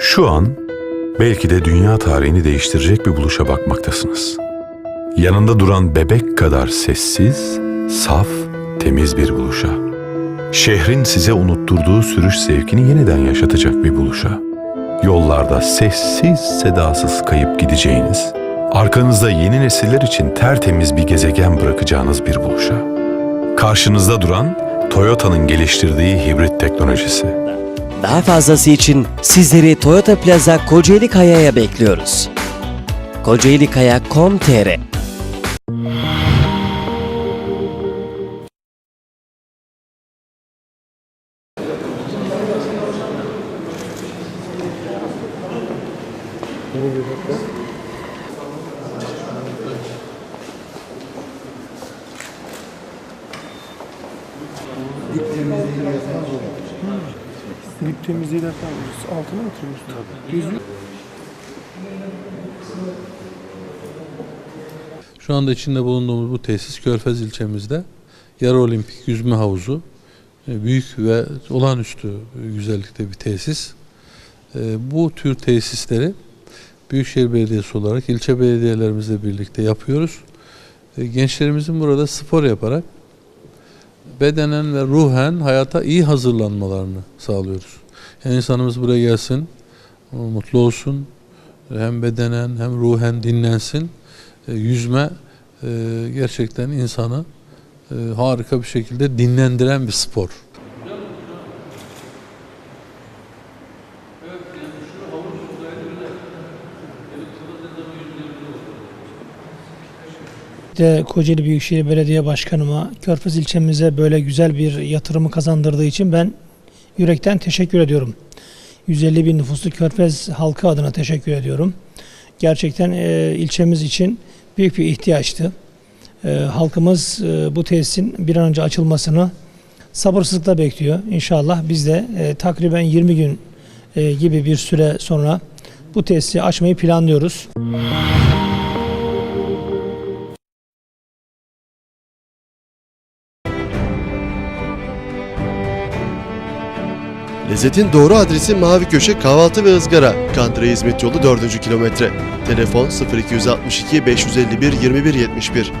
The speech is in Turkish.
Şu an belki de dünya tarihini değiştirecek bir buluşa bakmaktasınız. Yanında duran bebek kadar sessiz, saf, temiz bir buluşa. Şehrin size unutturduğu sürüş zevkini yeniden yaşatacak bir buluşa. Yollarda sessiz sedasız kayıp gideceğiniz, arkanızda yeni nesiller için tertemiz bir gezegen bırakacağınız bir buluşa. Karşınızda duran Toyota'nın geliştirdiği hibrit teknolojisi. Daha fazlası için sizleri Toyota Plaza Kocaeli Kaya'ya bekliyoruz. kocaelikaya.com.tr Dip temizliği derken altına mı oturuyorsun? Tabii. Şu anda içinde bulunduğumuz bu tesis Körfez ilçemizde yarı olimpik yüzme havuzu. E, Büyük ve olağanüstü güzellikte bir tesis. E, Bu tür tesisleri Büyükşehir Belediyesi olarak ilçe belediyelerimizle birlikte yapıyoruz. E, Gençlerimizin burada spor yaparak bedenen ve ruhen hayata iyi hazırlanmalarını sağlıyoruz. Yani insanımız buraya gelsin, mutlu olsun, hem bedenen hem ruhen dinlensin. E, yüzme e, gerçekten insanı e, harika bir şekilde dinlendiren bir spor. De Kocaeli Büyükşehir Belediye Başkanıma Körfez ilçemize böyle güzel bir yatırımı kazandırdığı için ben yürekten teşekkür ediyorum. 150 bin nüfuslu Körfez halkı adına teşekkür ediyorum. Gerçekten e, ilçemiz için büyük bir ihtiyaçtı. E, halkımız e, bu tesisin bir an önce açılmasını sabırsızlıkla bekliyor. İnşallah biz de e, takriben 20 gün e, gibi bir süre sonra bu tesisi açmayı planlıyoruz. Lezzetin doğru adresi Mavi Köşe Kahvaltı ve Izgara. Kandıra Hizmet Yolu 4. kilometre. Telefon 0262 551 2171.